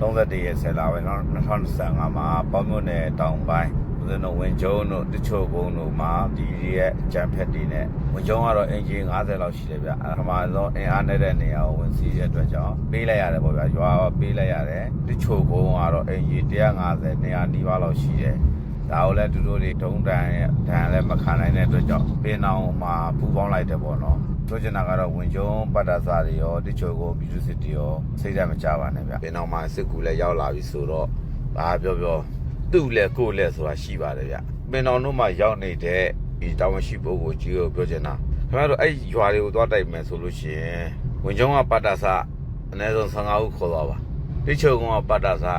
31ရက်ဆက်လာပဲ2025မှာပေါင်းမြို့နယ်တောင်ပိုင်းဦးဇင်းတို့ဝင်ကျုံတို့တချို့ကုန်းတို့မှာဒီရဲ့အကြံဖက်တွေနဲ့ဝင်ကျုံကတော့အင်ဂျင်50လောက်ရှိတယ်ဗျအမှားဆုံးအင်အားနဲ့တဲ့နေရာကိုဝင်စီးရတဲ့အတွက်ကြောင့်ပေးလိုက်ရတယ်ပေါ့ဗျာရွာပေးလိုက်ရတယ်တချို့ကုန်းကတော့အင်ဂျင်150 200နီးပါးလောက်ရှိတယ် ဒါကိုလည်းသူတို့တွေဒုံတန်ရဲ့ဒဏ်လည်းမခံနိုင်တဲ့အတွက်ကြောင့်ပင်အောင်မှာပူပေါင်းလိုက်တယ်ပေါ့နော်ဆိုချင်တာကတော့ဝင်ကျုံပတ်တာစာတွေရောတချို့ကိုဘီလူစစ်တွေရောစိတ်ဓာတ်မကြပါနဲ့ဗျပင်အောင်မှာစစ်ကူလည်းရောက်လာပြီဆိုတော့ဘာပြောပြောသူ့လက်ကိုယ်လက်ဆိုတာရှိပါတယ်ဗျပင်အောင်တို့မှာရောက်နေတဲ့ဒီတာဝန်ရှိပုဂ္ဂိုလ်ကြီးကိုပြောချင်တာခင်ဗျားတို့အဲ့ရွာတွေကိုသွားတိုက်မယ်ဆိုလို့ရှိရင်ဝင်ကျုံကပတ်တာစာအနည်းဆုံး15ဦးခေါ်သွားပါတချို့ကပတ်တာစာ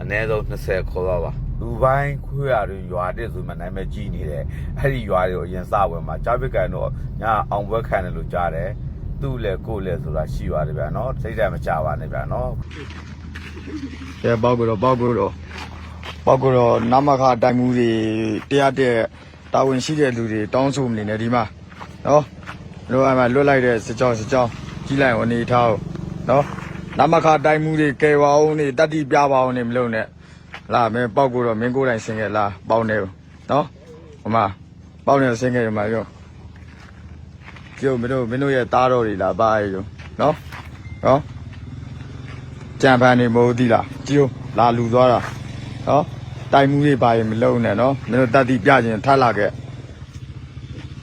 အနည်းဆုံး20ခေါ်သွားပါ လူပိုင်းခွေးရတွေရွာတဲ့ဆိုမှနာမည်ကြီးနေတယ်အဲ့ဒီရွာတွေကိုအရင်စဝင်မှာကြားပစ်ကန်တော့ညာအောင်ပွဲခံတယ်လို့ကြားတယ်သူ့လေကိုယ်လေဆိုတာရှိပါတယ်ဗျာနော်စိတ်ဓာတ်မကြပါနဲ့ဗျာနော်ကဲပေါက်ကတော့ပေါက်ကတော့ပေါက်ကတော့နမခတိုင်မှုတွေတရားတဲ့တာဝန်ရှိတဲ့လူတွေတောင်းဆိုမနေနဲ့ဒီမှာနော်တို့အမှလွတ်လိုက်တဲ့စစ်ကြောင်းစစ်ကြောင်းကြီးလိုက်အောင်အနေထားအောင်နော်နမခတိုင်မှုတွေကယ်ပါအောင်နေတတိပြပါအောင်နေမလုပ်နဲ့ လာမင်းပေါက်ကတော့မင်းကိုယ်တိုင်ဆင်ခဲ့လားပေါက်နေနော်ဟိုမှာပေါက်နေဆင်ခဲ့ရမှာပြောကျုပ်မင်းတို့မင်းတို့ရဲ့သားတော်တွေလားပါရဲ့နော်နော်ကြံဖန်နေမို့သီလားကြည့်ဦးလာလူသွားတာနော်တိုင်မှုတွေပါရင်မလုံးနဲ့နော်မင်းတို့တတ်တိပြခြင်းထပ်လာခဲ့